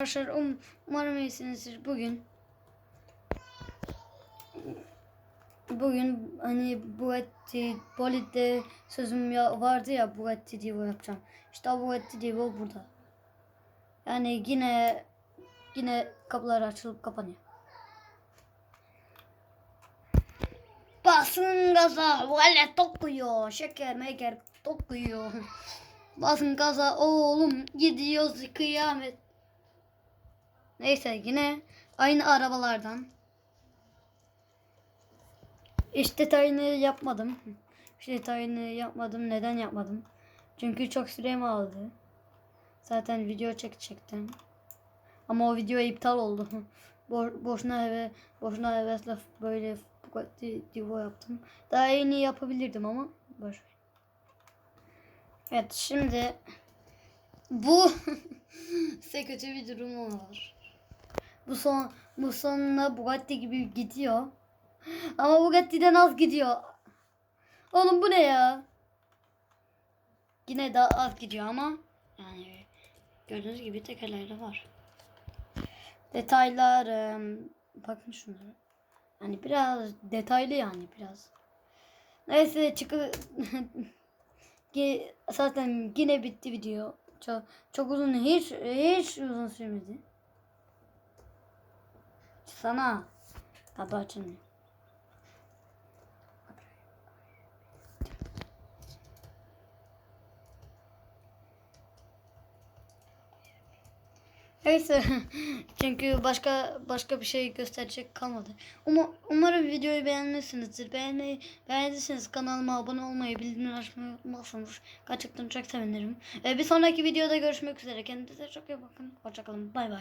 Arkadaşlar um, umarım iyisinizdir. Bugün bugün hani Bugatti Bolid'de sözüm ya, vardı ya Bugatti Divo yapacağım. İşte Bugatti Divo burada. Yani yine yine kapılar açılıp kapanıyor. Basın gaza, vale tokuyor. Şeker meker tokuyor. Basın gaza oğlum gidiyoruz kıyamet. Neyse yine aynı arabalardan. İş detayını yapmadım. İş detayını yapmadım. Neden yapmadım? Çünkü çok süremi aldı. Zaten video çekecektim. Ama o video iptal oldu. Bo boşuna heve boşuna hevesle böyle Divo yaptım. Daha iyi yapabilirdim ama boş. Evet şimdi bu size kötü bir durum var. Bu son bu sonuna Bugatti gibi gidiyor. Ama Bugatti'den az gidiyor. Oğlum bu ne ya? Yine daha az gidiyor ama yani gördüğünüz gibi tekerleri var. Detaylar bakın şunlara. Hani biraz detaylı yani biraz. Neyse çıkı zaten yine bitti video. Çok, çok uzun hiç hiç uzun sürmedi. Sana kapı açılmıyor. Neyse çünkü başka başka bir şey gösterecek kalmadı. Uma, umarım videoyu beğenmişsinizdir. Beğenmeyi beğendiyseniz kanalıma abone olmayı, bildirimleri açmayı unutmazsanız gerçekten çok sevinirim. Ee, bir sonraki videoda görüşmek üzere. Kendinize çok iyi bakın. Hoşçakalın. Bay bay.